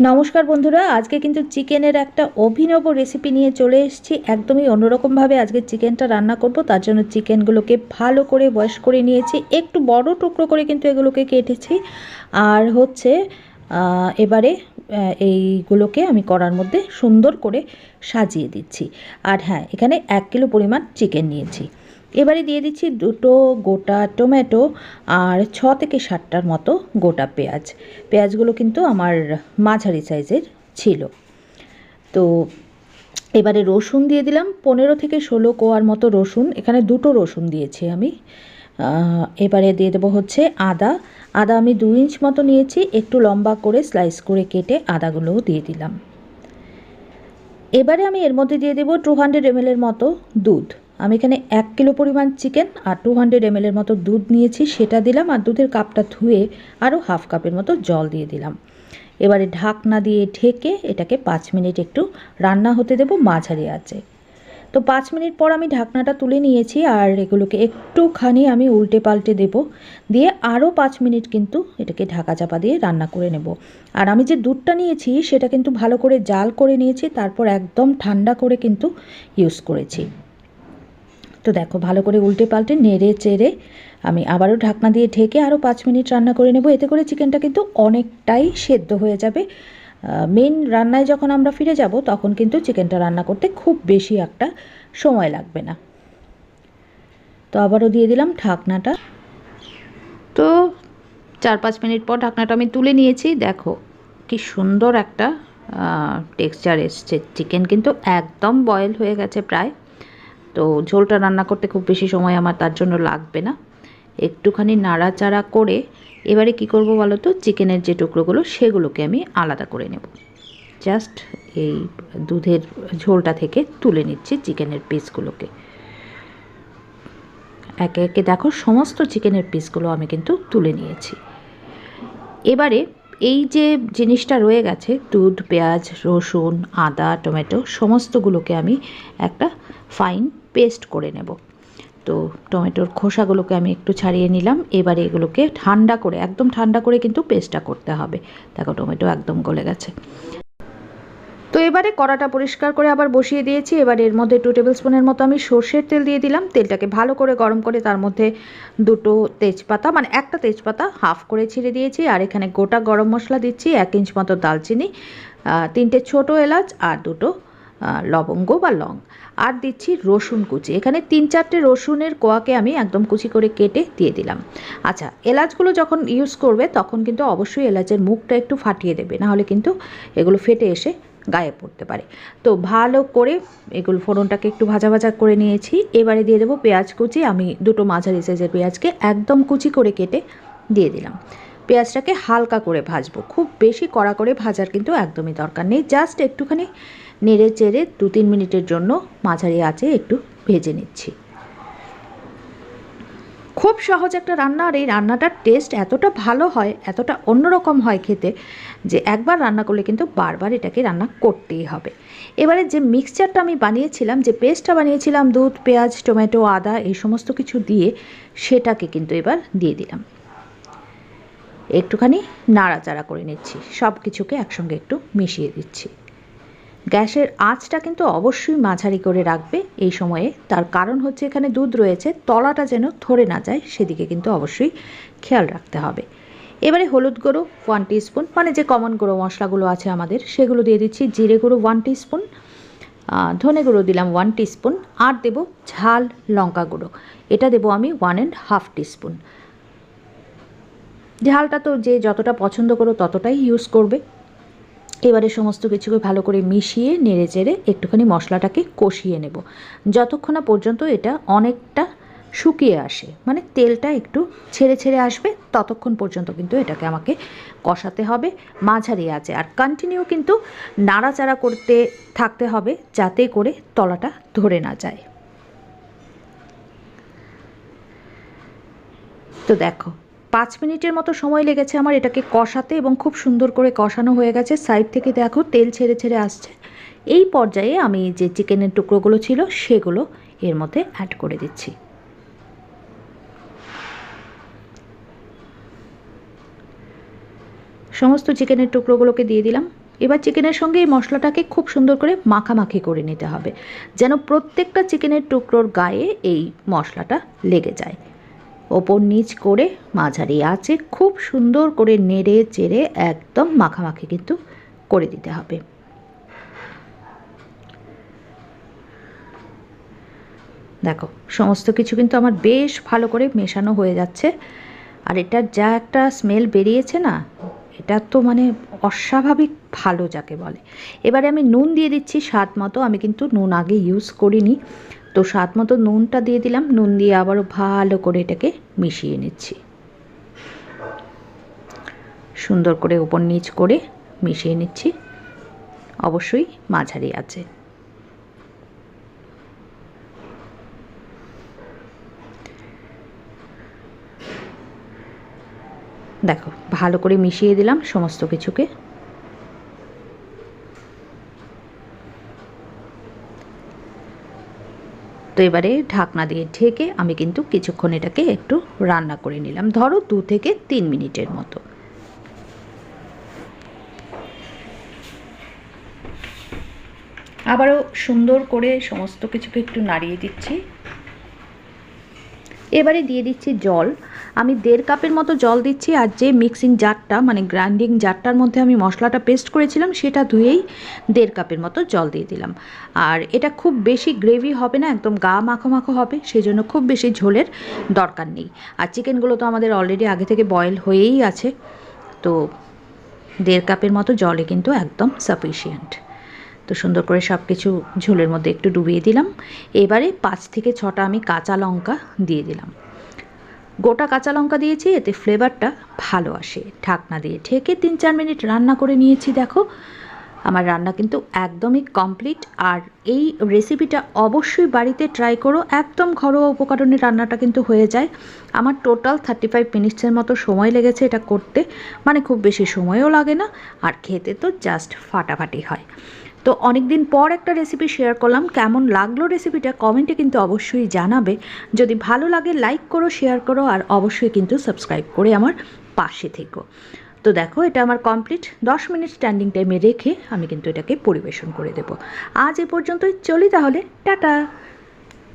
নমস্কার বন্ধুরা, আজকে কিন্তু চিকেনের একটা অভিনব রেসিপি নিয়ে চলে এসেছি। একদমই অন্যরকমভাবে আজকে চিকেনটা রান্না করব, তার জন্য চিকেনগুলোকে ভালো করে বয়স করে নিয়েছি। একটু বড় টুকরো করে কিন্তু এগুলোকে কেটেছি। আর হচ্ছে এবারে এইগুলোকে আমি করার মধ্যে সুন্দর করে সাজিয়ে দিচ্ছি। আর হ্যাঁ এখানে এক কিলো পরিমাণ চিকেন নিয়েছি। এবারে দিয়ে দিচ্ছি দুটো গোটা টমেটো আর ছ থেকে সাতটার মতো গোটা পেঁয়াজ। পেঁয়াজগুলো কিন্তু আমার মাঝারি সাইজের ছিল। তো এবারে রসুন দিয়ে দিলাম, পনেরো থেকে ষোলো কোয়ার মতো রসুন। এখানে দুটো রসুন দিয়েছি আমি। এবারে দিয়ে দেবো হচ্ছে আদা। আদা আমি দু ইঞ্চ মতো নিয়েছি, একটু লম্বা করে স্লাইস করে কেটে আদাগুলোও দিয়ে দিলাম। এবারে আমি এর মধ্যে দিয়ে দেবো টু হান্ড্রেড এমএলের মতো দুধ। আমি এখানে এক কিলো পরিমাণ চিকেন আর টু হান্ড্রেড এমএলের মতো দুধ নিয়েছি, সেটা দিলাম আর দুধের কাপটা ধুয়ে আরও হাফ কাপের মতো জল দিয়ে দিলাম। এবারে ঢাকনা দিয়ে ঢেকে এটাকে পাঁচ মিনিট একটু রান্না হতে দেবো, মাঝারি আছে তো পাঁচ মিনিট পর আমি ঢাকনাটা তুলে নিয়েছি আর এগুলোকে একটুখানি আমি উল্টে পাল্টে দেব। দিয়ে আরও পাঁচ মিনিট কিন্তু এটাকে ঢাকা চাপা দিয়ে রান্না করে নেব। আর আমি যে দুধটা নিয়েছি, সেটা কিন্তু ভালো করে জাল করে নিয়েছি, তারপর একদম ঠান্ডা করে কিন্তু ইউজ করেছি। তো দেখো, ভালো করে উল্টে পাল্টে নেড়ে চেড়ে আমি আবারও ঢাকনা দিয়ে ঢেকে আরও পাঁচ মিনিট রান্না করে নেব। এতে করে চিকেনটা কিন্তু অনেকটাই সেদ্ধ হয়ে যাবে। মেন রান্নায় যখন আমরা ফিরে যাব, তখন কিন্তু চিকেনটা রান্না করতে খুব বেশি একটা সময় লাগবে না। তো আবারও দিয়ে দিলাম ঢাকনাটা। তো চার পাঁচ মিনিট পর ঢাকনাটা আমি তুলে নিয়েছি। দেখো কি সুন্দর একটা টেক্সচার এসছে। চিকেন কিন্তু একদম বয়েল হয়ে গেছে প্রায়। তো ঝোলটা রান্না করতে খুব বেশি সময় আমার তার জন্য লাগবে না। একটুখানি নাড়াচাড়া করে এবারে কি করব বলো তো চিকেনের যে টুকরোগুলো সেগুলোকে আমি আলাদা করে নেব। জাস্ট এই দুধের ঝোলটা থেকে তুলে নিচ্ছি চিকেনের পিসগুলোকে। একে একে দেখো সমস্ত চিকেনের পিসগুলো আমি কিন্তু তুলে নিয়েছি। এবারে এই যে জিনিসটা রয়ে গেছে, দুধ, পেঁয়াজ, রসুন, আদা, টমেটো, সমস্তগুলোকে আমি একটা ফাইন পেস্ট করে নেব। তো টমেটোর খোসাগুলোকে আমি একটু ছাড়িয়ে নিলাম। এবারে এগুলোকে ঠান্ডা করে, একদম ঠান্ডা করে কিন্তু পেস্টটা করতে হবে। দেখো টমেটো একদম গলে গেছে। তো এবারে কড়াটা পরিষ্কার করে আবার বসিয়ে দিয়েছি। এবার এর মধ্যে টু টেবিল স্পুনের মতো আমি সর্ষের তেল দিয়ে দিলাম। তেলটাকে ভালো করে গরম করে তার মধ্যে দুটো তেজপাতা মানে একটা তেজপাতা হাফ করে ছিঁড়ে দিয়েছি। আর এখানে গোটা গরম মশলা দিচ্ছি, এক ইঞ্চ মতো দালচিনি তিনটে ছোট এলাচ আর দুটো লবঙ্গ বা লং। আর দিচ্ছি রসুন কুচি। এখানে তিন চারটে রসুনের কোয়াকে আমি একদম কুচি করে কেটে দিয়ে দিলাম। আচ্ছা এলাচগুলো যখন ইউজ করবে, তখন কিন্তু অবশ্যই এলাচের মুখটা একটু ফাটিয়ে দেবে। নাহলে কিন্তু এগুলো ফেটে এসে গায়ে পড়তে পারে। তো ভালো করে এগুলো ফোড়নটাকে একটু ভাজা ভাজা করে নিয়েছি। এবারে দিয়ে দেবো পেঁয়াজ কুচি। আমি দুটো মাঝারি সাইজের পেঁয়াজকে একদম কুচি করে কেটে দিয়ে দিলাম। পেঁয়াজটাকে হালকা করে ভাজবো। খুব বেশি কড়া করে ভাজার কিন্তু একদমই দরকার নেই। জাস্ট একটুখানি নেড়ে চেড়ে দু তিন মিনিটের জন্য মাঝারি আঁচে একটু ভেজে নিচ্ছি। খুব সহজ একটা রান্না আর এই রান্নাটার টেস্ট এতটা ভালো হয়, এতটা অন্যরকম হয় খেতে যে একবার রান্না করলে কিন্তু বারবার এটাকে রান্না করতেই হবে। এবারে যে মিক্সচারটা আমি বানিয়েছিলাম, যে পেস্টটা বানিয়েছিলাম, দুধ, পেঁয়াজ, টমেটো, আদা, এই সমস্ত কিছু দিয়ে সেটাকে কিন্তু এবার দিয়ে দিলাম। একটুখানি নাড়াচাড়া করে নিচ্ছি সব কিছুকে একসঙ্গে একটু মিশিয়ে দিচ্ছি। গ্যাসের আঁচটা কিন্তু অবশ্যই মাঝারি করে রাখবে এই সময়ে। তার কারণ হচ্ছে এখানে দুধ রয়েছে, তলাটা যেন ধরে না যায় সেদিকে কিন্তু অবশ্যই খেয়াল রাখতে হবে। এবারে হলুদ গুঁড়ো ওয়ান স্পুন মানে যে কমন গুঁড়ো মশলাগুলো আছে আমাদের, সেগুলো দিয়ে দিচ্ছি জিরে গুঁড়ো ওয়ান স্পুন ধনে গুঁড়ো দিলাম ওয়ান স্পুন আর দেবো ঝাল লঙ্কা গুঁড়ো। এটা দেবো আমি ওয়ান অ্যান্ড হাফ স্পুন ঝালটা তো যে যতটা পছন্দ করো ততটাই ইউজ করবে। এবারে সমস্ত কিছুকে ভালো করে মিশিয়ে, নেড়ে চেড়ে একটুখানি মশলাটাকে কষিয়ে নেব। যতক্ষণ না পর্যন্ত এটা অনেকটা শুকিয়ে আসে মানে তেলটা একটু ছেড়ে ছেড়ে আসবে, ততক্ষণ পর্যন্ত কিন্তু এটাকে আমাকে কষাতে হবে মাঝারি আছে আর কন্টিনিউ কিন্তু নাড়াচাড়া করতে থাকতে হবে যাতে করে তলাটা ধরে না যায়। তো দেখো পাঁচ মিনিটের মতো সময় লেগেছে আমার এটাকে কষাতে এবং খুব সুন্দর করে কষানো হয়ে গেছে। সাইড থেকে দেখো তেল ছেড়ে ছেড়ে আসছে। এই পর্যায়ে আমি যে চিকেনের টুকরোগুলো ছিল সেগুলো এর মধ্যে অ্যাড করে দিচ্ছি। সমস্ত চিকেনের টুকরোগুলোকে দিয়ে দিলাম। এবার চিকেনের সঙ্গে এই মশলাটাকে খুব সুন্দর করে মাখামাখি করে নিতে হবে, যেন প্রত্যেকটা চিকেনের টুকরোর গায়ে এই মশলাটা লেগে যায়। ওপর নিচ করে মাঝারি আছে, খুব সুন্দর করে নেড়ে চেড়ে একদম মাখামাখি কিন্তু করে দিতে হবে। দেখো, সমস্ত কিছু কিন্তু আমার বেশ ভালো করে মেশানো হয়ে যাচ্ছে। আর এটার যা একটা স্মেল বেরিয়েছে না, এটা তো মানে অস্বাভাবিক ভালো যাকে বলে। এবারে আমি নুন দিয়ে দিচ্ছি, স্বাদ মতো। আমি কিন্তু নুন আগে ইউজ করিনি। তো স্বাদ মতো নুনটা দিয়ে দিলাম। নুন দিয়ে আবারও ভালো করে এটাকে মিশিয়ে নিচ্ছি। সুন্দর করে ওপর নিচ করে মিশিয়ে নিচ্ছি। অবশ্যই মাঝারি আছে। দেখো, ভালো করে মিশিয়ে দিলাম সমস্ত কিছুকে। তো এবারে ঢাকনা দিয়ে ঢেকে আমি কিন্তু কিছুক্ষণ এটাকে একটু রান্না করে নিলাম। ধরো দু থেকে তিন মিনিটের মতো। আবারও সুন্দর করে সমস্ত কিছুকে একটু নাড়িয়ে দিচ্ছি। এবারে দিয়ে দিচ্ছি জল। আমি দেড় কাপের মতো জল দিচ্ছি আর যে মিক্সিং জারটা মানে গ্রাইন্ডিং জারটার মধ্যে আমি মশলাটা পেস্ট করেছিলাম, সেটা ধুয়েই দেড় কাপের মতো জল দিয়ে দিলাম। আর এটা খুব বেশি গ্রেভি হবে না, একদম গা মাখো মাখো হবে সেই জন্য খুব বেশি ঝোলের দরকার নেই। আর চিকেনগুলো তো আমাদের অলরেডি আগে থেকে বয়েল হয়েই আছে, তো দেড় কাপের মতো জলে কিন্তু একদম সাফিসিয়েন্ট তো সুন্দর করে সব কিছু ঝোলের মধ্যে একটু ডুবিয়ে দিলাম। এবারে পাঁচ থেকে ছটা আমি কাঁচা লঙ্কা দিয়ে দিলাম। গোটা কাঁচা লঙ্কা দিয়েছি, এতে ফ্লেভারটা ভালো আসে। ঢাকনা দিয়ে ঢেকে তিন চার মিনিট রান্না করে নিয়েছি, দেখো। আমার রান্না কিন্তু একদমই কমপ্লিট। আর এই রেসিপিটা অবশ্যই বাড়িতে ট্রাই করো। একদম ঘরোয়া উপকরণে রান্নাটা কিন্তু হয়ে যায়। আমার টোটাল থার্টি ফাইভ মিনিটসের মতো সময় লেগেছে এটা করতে। মানে খুব বেশি সময়ও লাগে না। আর খেতে তো জাস্ট ফাটাফাটি হয়। তো অনেক দিন পর একটা রেসিপি শেয়ার করলাম। কেমন লাগল রেসিপিটা কমেন্টে কিন্তু অবশ্যই জানাবে। যদি ভালো লাগে লাইক করো শেয়ার করো আর অবশ্যই কিন্তু সাবস্ক্রাইব করে আমার পাশে থেকো। তো দেখো, এটা আমার কমপ্লিট দশ মিনিট স্ট্যান্ডিং টাইমে রেখে আমি কিন্তু এটাকে পরিবেশন করে দেব। আজ এ পর্যন্তই। চলি তাহলে। টাটা!